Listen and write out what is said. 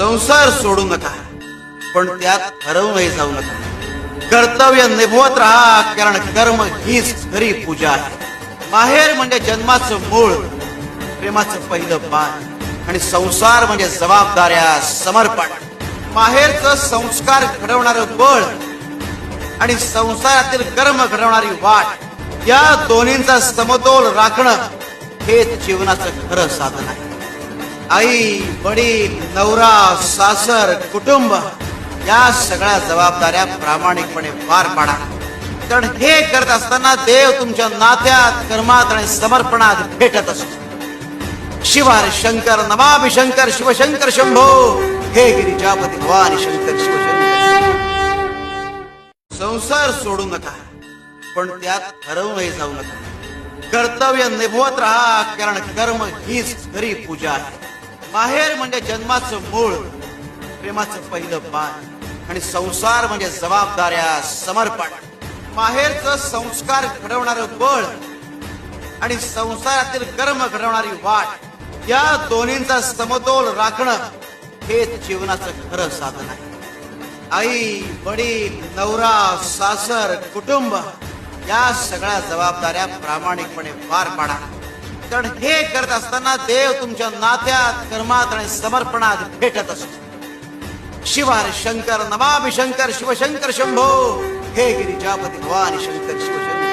संसार सोडू नका. पण त्यात ठरवूनही जाऊ नका. कर्तव्य निभवत राहा कारण कर्म हीच खरी पूजा आहे. माहेर म्हणजे जन्माचं मूळ प्रेमाचं पहिलं पान आणि संसार म्हणजे जबाबदाऱ्या समर्पण. माहेरचं संस्कार घडवणारं बळ आणि संसारातील कर्म घडवणारी वाट या दोन्हींचा समतोल राखणं हे जीवनाचं खरं साधन आहे. आई वडील नवरा सासर कुटुंब या सगळ्या जबाबदाऱ्या प्रामाणिकपणे पार पाडा. कारण हे करत असताना देव तुमच्या नात्यात कर्मात आणि समर्पणात भेटत असतो. शिवार शंकर नमामि शंकर शिवशंकर शंभो हे गिरिजापती भवानी शंकर शिवशंकर. संसार सोडू नका पण त्यात ठरवूनही जाऊ नका. कर्तव्य निभवत राहा कारण कर्म हीच खरी पूजा आहे. माहेर म्हणजे जन्माचं मूळ प्रेमाचं पहिलं पान आणि संसार म्हणजे जबाबदाऱ्या समर्पण. माहेरचं संस्कार घडवणारं बळ आणि संसारातील कर्म घडवणारी वाट या दोन्हींचा समतोल राखणं हेच जीवनाचं खरं साधन आहे. आई वडील नवरा सासर कुटुंब या सगळ्या जबाबदाऱ्या प्रामाणिकपणे पार पाडा. कारण हे करत असताना देव तुमच्या नात्यात कर्मात आणि समर्पणात भेटत असतो. शिवार शंकर नमामि शंकर शिवशंकर शंभो. हे गिरिजापती भवानी शंकर शिवशंकर.